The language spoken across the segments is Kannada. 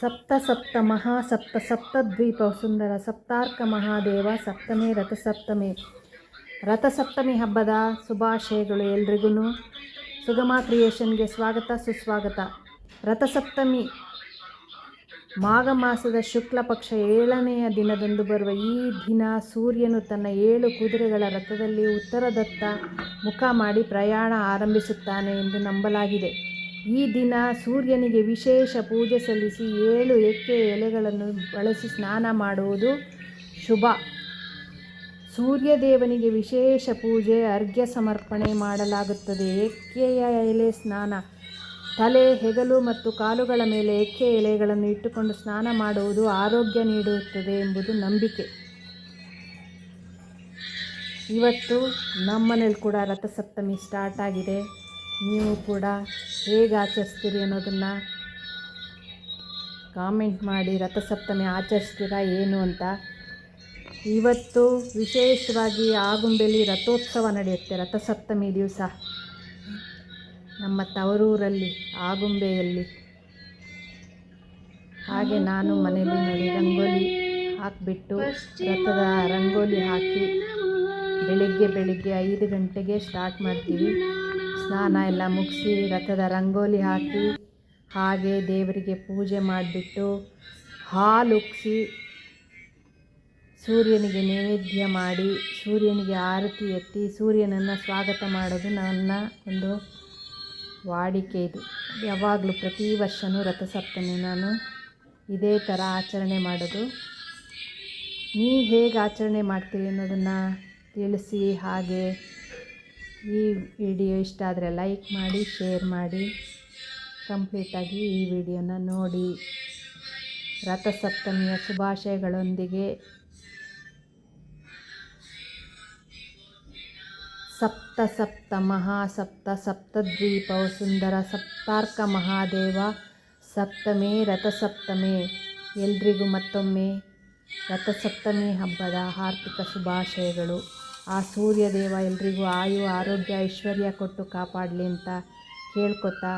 ಸಪ್ತ ಸಪ್ತ ಮಹಾ ಸಪ್ತ ದ್ವೀಪ ಸುಂದರ ಸಪ್ತಾರ್ಕ ಮಹಾದೇವ ಸಪ್ತಮಿ ರಥಸಪ್ತಮಿ ರಥಸಪ್ತಮಿ ಹಬ್ಬದ ಶುಭಾಶಯಗಳು ಎಲ್ರಿಗೂ. ಸುಗಮ ಕ್ರಿಯೇಷನ್ಗೆ ಸ್ವಾಗತ, ಸುಸ್ವಾಗತ. ರಥಸಪ್ತಮಿ ಮಾಘ ಮಾಸದ ಶುಕ್ಲ ಪಕ್ಷ ಏಳನೆಯ ದಿನದಂದು ಬರುವ ಈ ದಿನ ಸೂರ್ಯನು ತನ್ನ ಏಳು ಕುದುರೆಗಳ ರಥದಲ್ಲಿ ಉತ್ತರದತ್ತ ಮುಖ ಮಾಡಿ ಪ್ರಯಾಣ ಆರಂಭಿಸುತ್ತಾನೆ ಎಂದು ನಂಬಲಾಗಿದೆ. ಈ ದಿನ ಸೂರ್ಯನಿಗೆ ವಿಶೇಷ ಪೂಜೆ ಸಲ್ಲಿಸಿ ಏಳು ಎಕ್ಕೆ ಎಲೆಗಳನ್ನು ಬಳಸಿ ಸ್ನಾನ ಮಾಡುವುದು ಶುಭ. ಸೂರ್ಯದೇವನಿಗೆ ವಿಶೇಷ ಪೂಜೆ, ಅರ್ಘ್ಯ ಸಮರ್ಪಣೆ ಮಾಡಲಾಗುತ್ತದೆ. ಎಕ್ಕೆಯ ಎಲೆ ಸ್ನಾನ. ತಲೆ, ಹೆಗಲು ಮತ್ತು ಕಾಲುಗಳ ಮೇಲೆ ಎಕ್ಕೆ ಎಲೆಗಳನ್ನು ಇಟ್ಟುಕೊಂಡು ಸ್ನಾನ ಮಾಡುವುದು ಆರೋಗ್ಯ ನೀಡುತ್ತದೆ ಎಂಬುದು ನಂಬಿಕೆ. ಇವತ್ತು ನಮ್ಮನೇಲಿ ಕೂಡ ರಥಸಪ್ತಮಿ ಸ್ಟಾರ್ಟ್ ಆಗಿದೆ. ನೀವು ಕೂಡ ಹೇಗೆ ಆಚರಿಸ್ತೀರಿ ಅನ್ನೋದನ್ನು ಕಾಮೆಂಟ್ ಮಾಡಿ, ರಥಸಪ್ತಮಿ ಆಚರಿಸ್ತೀರಾ ಏನು ಅಂತ. ಇವತ್ತು ವಿಶೇಷವಾಗಿ ಆಗುಂಬೆಲಿ ರಥೋತ್ಸವ ನಡೆಯುತ್ತೆ, ರಥಸಪ್ತಮಿ ದಿವಸ. ನಮ್ಮ ತವರೂರಲ್ಲಿ ಆಗುಂಬೆಯಲ್ಲಿ ಹಾಗೆ ನಾನು ಮನೆಯಲ್ಲಿ ನೋಡಿ ರಂಗೋಲಿ ಹಾಕಿಬಿಟ್ಟು ರಥದ ರಂಗೋಲಿ ಹಾಕಿ ಬೆಳಿಗ್ಗೆ ಬೆಳಿಗ್ಗೆ ಐದು ಗಂಟೆಗೆ ಸ್ಟಾರ್ಟ್ ಮಾಡ್ತೀವಿ. ಸ್ನಾನ ಎಲ್ಲ ಮುಗಿಸಿ ರಥದ ರಂಗೋಲಿ ಹಾಕಿ ಹಾಗೆ ದೇವರಿಗೆ ಪೂಜೆ ಮಾಡಿಬಿಟ್ಟು ಹಾಲು ಉಕ್ಸಿ ಸೂರ್ಯನಿಗೆ ನೈವೇದ್ಯ ಮಾಡಿ, ಸೂರ್ಯನಿಗೆ ಆರತಿ ಎತ್ತಿ ಸೂರ್ಯನನ್ನು ಸ್ವಾಗತ ಮಾಡೋದು ನನ್ನ ಒಂದು ವಾಡಿಕೆ ಇದು. ಯಾವಾಗಲೂ ಪ್ರತಿ ವರ್ಷವೂ ರಥಸಪ್ತಮಿ ನಾನು ಇದೇ ಥರ ಆಚರಣೆ ಮಾಡೋದು. ನೀವು ಹೇಗೆ ಆಚರಣೆ ಮಾಡ್ತೀರಿ ಅನ್ನೋದನ್ನು ತಿಳಿಸಿ ಹಾಗೆ ಈ ವಿಡಿಯೋ ಇಷ್ಟ ಆದರೆ ಲೈಕ್ ಮಾಡಿ ಶೇರ್ ಮಾಡಿ ಕಂಪ್ಲೀಟಾಗಿ ಈ ವಿಡಿಯೋನ ನೋಡಿ. ರಥಸಪ್ತಮಿಯ ಶುಭಾಶಯಗಳೊಂದಿಗೆ ಸಪ್ತ ಸಪ್ತ ಮಹಾಸಪ್ತ ಸಪ್ತದ್ವೀಪವು ಸುಂದರ ಸಪ್ತಾರ್ಕ ಮಹಾದೇವ ಸಪ್ತಮೇ ರಥಸಪ್ತಮೇ. ಎಲ್ರಿಗೂ ಮತ್ತೊಮ್ಮೆ ರಥಸಪ್ತಮಿ ಹಬ್ಬದ ಆರ್ಥಿಕ ಶುಭಾಶಯಗಳು. ಆ ಸೂರ್ಯದೇವ ಎಲ್ರಿಗೂ ಆಯು, ಆರೋಗ್ಯ, ಐಶ್ವರ್ಯ ಕೊಟ್ಟು ಕಾಪಾಡಲಿ ಅಂತ ಕೇಳ್ಕೊತಾ.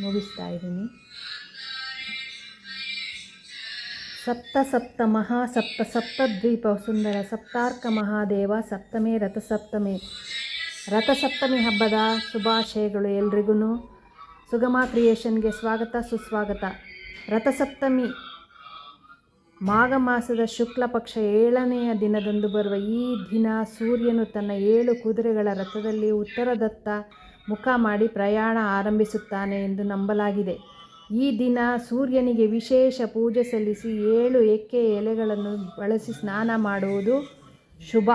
ಮುಗಿಸ್ತಾ ಇದ್ದೀನಿ. ಸಪ್ತ ಸಪ್ತ ಮಹಾ ಸಪ್ತ ಸಪ್ತ ದ್ವೀಪ ಸುಂದರ ಸಪ್ತಾರ್ಕ ಮಹಾದೇವ ಸಪ್ತಮೇ ರಥಸಪ್ತಮಿ ರಥಸಪ್ತಮಿ ಹಬ್ಬದ ಶುಭಾಶಯಗಳು ಎಲ್ರಿಗೂ ಸುಗಮ ಕ್ರಿಯೇಷನ್ಗೆ ಸ್ವಾಗತ, ಸುಸ್ವಾಗತ. ರಥಸಪ್ತಮಿ ಮಾಘ ಮಾಸದ ಶುಕ್ಲ ಪಕ್ಷ ಏಳನೆಯ ದಿನದಂದು ಬರುವ ಈ ದಿನ ಸೂರ್ಯನು ತನ್ನ ಏಳು ಕುದುರೆಗಳ ರಥದಲ್ಲಿ ಉತ್ತರದತ್ತ ಮುಖ ಮಾಡಿ ಪ್ರಯಾಣ ಆರಂಭಿಸುತ್ತಾನೆ ಎಂದು ನಂಬಲಾಗಿದೆ. ಈ ದಿನ ಸೂರ್ಯನಿಗೆ ವಿಶೇಷ ಪೂಜೆ ಸಲ್ಲಿಸಿ ಏಳು ಎಕ್ಕೆ ಎಲೆಗಳನ್ನು ಬಳಸಿ ಸ್ನಾನ ಮಾಡುವುದು ಶುಭ.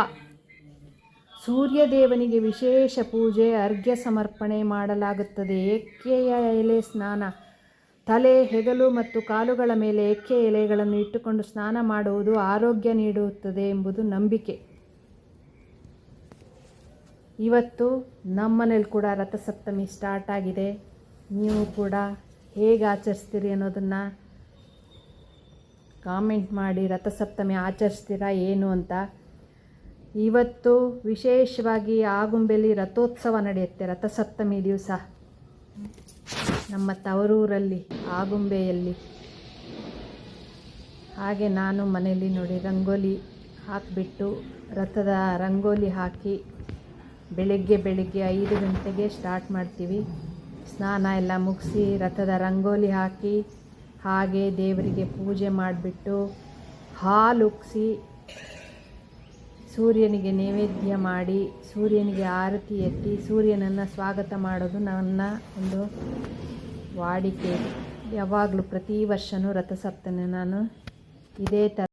ಸೂರ್ಯದೇವನಿಗೆ ವಿಶೇಷ ಪೂಜೆ, ಅರ್ಘ್ಯ ಸಮರ್ಪಣೆ ಮಾಡಲಾಗುತ್ತದೆ. ಎಕ್ಕೆಯ ಎಲೆ ಸ್ನಾನ. ತಲೆ, ಹೆಗಲು ಮತ್ತು ಕಾಲುಗಳ ಮೇಲೆ ಎಕ್ಕೆ ಎಲೆಗಳನ್ನು ಇಟ್ಟುಕೊಂಡು ಸ್ನಾನ ಮಾಡುವುದು ಆರೋಗ್ಯ ನೀಡುತ್ತದೆ ಎಂಬುದು ನಂಬಿಕೆ. ಇವತ್ತು ನಮ್ಮನೇಲಿ ಕೂಡ ರಥಸಪ್ತಮಿ ಸ್ಟಾರ್ಟ್ ಆಗಿದೆ. ನೀವು ಕೂಡ ಹೇಗೆ ಆಚರಿಸ್ತೀರಿ ಅನ್ನೋದನ್ನು ಕಾಮೆಂಟ್ ಮಾಡಿ, ರಥಸಪ್ತಮಿ ಆಚರಿಸ್ತೀರಾ ಏನು ಅಂತ. ಇವತ್ತು ವಿಶೇಷವಾಗಿ ಆಗುಂಬೆಲಿ ರಥೋತ್ಸವ ನಡೆಯುತ್ತೆ, ರಥಸಪ್ತಮಿ ದಿವಸ. ನಮ್ಮ ತವರೂರಲ್ಲಿ ಆಗುಂಬೆಯಲ್ಲಿ ಹಾಗೆ ನಾನು ಮನೆಯಲ್ಲಿ ನೋಡಿ ರಂಗೋಲಿ ಹಾಕಿಬಿಟ್ಟು, ರಥದ ರಂಗೋಲಿ ಹಾಕಿ ಬೆಳಗ್ಗೆ ಬೆಳಗ್ಗೆ ಐದು ಗಂಟೆಗೆ ಸ್ಟಾರ್ಟ್ ಮಾಡ್ತೀವಿ. ಸ್ನಾನ ಎಲ್ಲ ಮುಗಿಸಿ ರಥದ ರಂಗೋಲಿ ಹಾಕಿ, ಹಾಗೆ ದೇವರಿಗೆ ಪೂಜೆ ಮಾಡಿಬಿಟ್ಟು ಹಾಲು ಉಕ್ಸಿ ಸೂರ್ಯನಿಗೆ ನೈವೇದ್ಯ ಮಾಡಿ, ಸೂರ್ಯನಿಗೆ ಆರತಿ ಎತ್ತಿ, ಸೂರ್ಯನನ್ನು ಸ್ವಾಗತ ಮಾಡೋದು ನನ್ನ ಒಂದು ವಾಡಿಕೆ. ಯಾವಾಗಲೂ ಪ್ರತಿ ವರ್ಷವೂ ರಥಸಪ್ತಮಿ ನಾನು ಇದೇ ಥರ